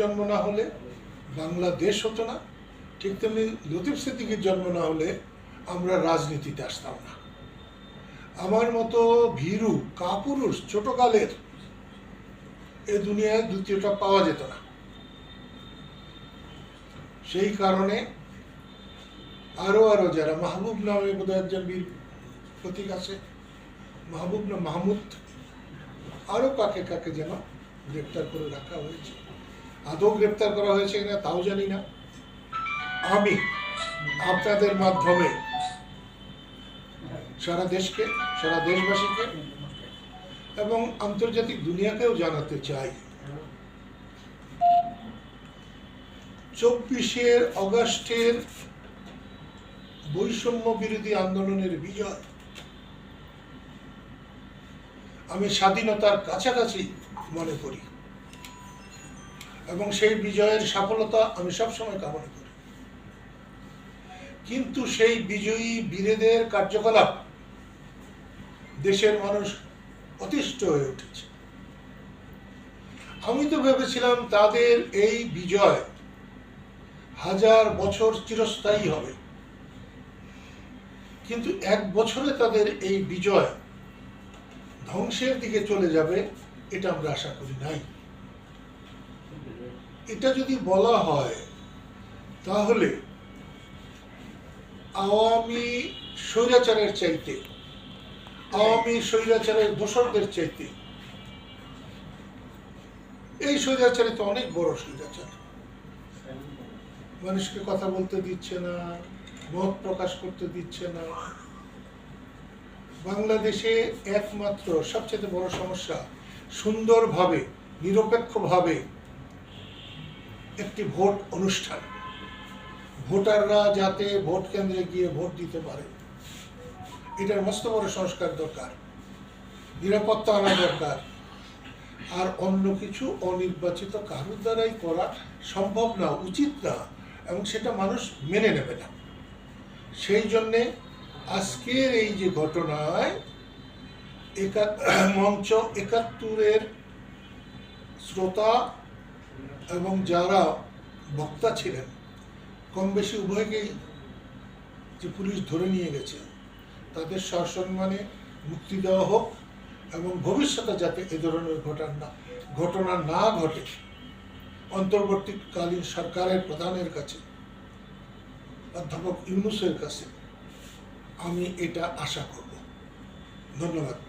জন্ম না হলে, বাংলাদেশ হতো না, ঠিক তেমনি লতিফ সিদ্দিকির জন্ম না হলে আমরা রাজনীতিতে আসতাম না। আমার মতো ভীরু, কাপুরুষ, ছোটকালের এ দুনিয়ায় দ্বিতীয়টা পাওয়া যেত না। সেই কারণে আরও আরও যারা মাহবুব নামে বোধহয় একজন বীর প্রতীক আছে, মাহবুব না মাহমুদ, আরও কাকে কাকে যেন গ্রেপ্তার করে রাখা হয়েছে। আদৌ গ্রেপ্তার করা হয়েছে কিনা তাও জানি না। আমি আপনাদের মাধ্যমে সারা দেশকে, সারা দেশবাসীকে এবং আন্তর্জাতিক দুনিয়াকেও জানাতে চাই। চব্বিশের অগস্টের বৈষম্য বিরোধী আন্দোলনের বিজয়। আমি স্বাধীনতার কাছাকাছি মনে করি। এবং সেই বিজয়ের সফলতা আমি সবসময় কামনা করি। কিন্তু সেই বিজয়ী বীরেদের কার্যকলাপ দেশের মানুষ অতিষ্ঠ হয়ে উঠেছে। আমি তো ভেবেছিলাম তাদের এই বিজয় হাজার বছর চিরস্থায়ী হবে। কিন্তু এক বছরে তাদের এই বিজয় ধ্বংসের দিকে চলে যাবে, এটা আমরা আশা করি নাই। এটা যদি বলা হয়, তাহলে আওয়ামী স্বৈরাচারের চাইতে, আওয়ামী স্বৈরাচারের দোসরদের চাইতে, এই স্বৈরাচারে তো অনেক বড় স্বৈরাচার। মানুষকে কথা বলতে দিচ্ছে না, মত প্রকাশ করতে দিচ্ছে না। বাংলাদেশে একমাত্র সবচেয়ে বড় সমস্যা সুন্দরভাবে, নিরপেক্ষভাবে একটি ভোট অনুষ্ঠান। ভোটাররা যাতে ভোট কেন্দ্রে গিয়ে ভোট দিতে পারে, এটার মস্ত বড় সংস্কার দরকার, নিরাপত্তা আনা দরকার, আর অন্য কিছু অনির্বাচিত কারোর দ্বারাই করা সম্ভব না, উচিত না, এবং সেটা মানুষ মেনে নেবে না। সেই জন্যে আজকের এই যে ঘটনায় একা মঞ্চ একাত্তরের শ্রোতা এবং যারা বক্তা ছিলেন, কম বেশি উভয়কেই যে পুলিশ ধরে নিয়ে গেছে, তাদের সসম্মানে মুক্তি দেওয়া হোক এবং ভবিষ্যতে যাতে এ ধরনের ঘটনা ঘটনা না ঘটে, অন্তর্বর্তীকালীন সরকারের প্রধানের কাছে, অধ্যাপক ইউনুসের কাছে, আমি এটা আশা করব। ধন্যবাদ।